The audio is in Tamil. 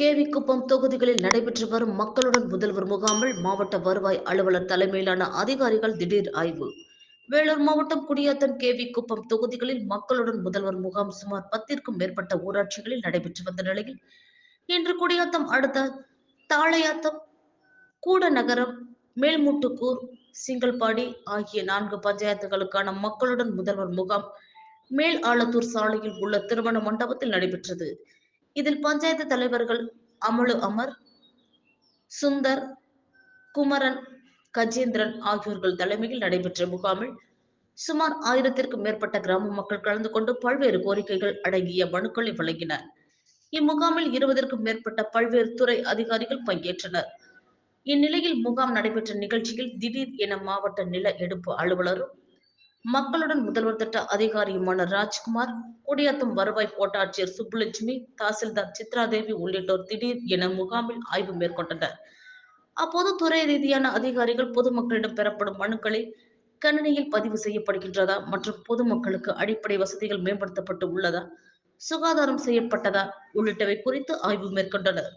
கேவி குப்பம் தொகுதிகளில் நடைபெற்று வரும் மக்களுடன் முதல்வர் முகாமில் மாவட்ட வருவாய் அலுவலர் தலைமையிலான அதிகாரிகள் திடீர் ஆய்வு. வேலூர் மாவட்டம் குடியாத்தன் கேவி குப்பம் தொகுதிகளில் மக்களுடன் முதல்வர் முகாம் சுமார் பத்திற்கும் மேற்பட்ட ஊராட்சிகளில் நடைபெற்று வந்த நிலையில் இன்று குடியாத்தம் அடுத்த தாளையாத்தம் கூடநகரம் மேல்முட்டுக்கூர் சிங்கல்பாடி ஆகிய நான்கு பஞ்சாயத்துகளுக்கான மக்களுடன் முதல்வர் முகாம் மேல் ஆலத்தூர் சாலையில் உள்ள திருமண மண்டபத்தில் நடைபெற்றது. இதில் பஞ்சாயத்து தலைவர்கள் அமலு அமர் சுந்தர் குமரன் கஜேந்திரன் ஆகியோர்கள் தலைமையில் நடைபெற்ற முகாமில் சுமார் ஆயிரத்திற்கும் மேற்பட்ட கிராம மக்கள் கலந்து கொண்டு பல்வேறு கோரிக்கைகள் அடங்கிய மனுக்களை வழங்கினர். இம்முகாமில் இருபதற்கும் மேற்பட்ட பல்வேறு துறை அதிகாரிகள் பங்கேற்றனர். இந்நிலையில் முகாம் நடைபெற்ற நிகழ்ச்சியில் திடீர் என மாவட்ட நில எடுப்பு அலுவலரும் மக்களுடன் முதல்வர் திட்ட அதிகாரியுமான ராஜ்குமார் குடியாத்தம் வருவாய் கோட்டாட்சியர் சுப்புலட்சுமி தாசில்தார் சித்ராதேவி உள்ளிட்டோர் திடீர் என முகாமில் ஆய்வு மேற்கொண்டனர். அப்போது துறை ரீதியான அதிகாரிகள் பொதுமக்களிடம் பெறப்படும் மனுக்களை கணினியில் பதிவு செய்யப்படுகின்றதா மற்றும் பொதுமக்களுக்கு அடிப்படை வசதிகள் மேம்படுத்தப்பட்டு உள்ளதா சுகாதாரம் செய்யப்பட்டதா உள்ளிட்டவை குறித்து ஆய்வு மேற்கொண்டனர்.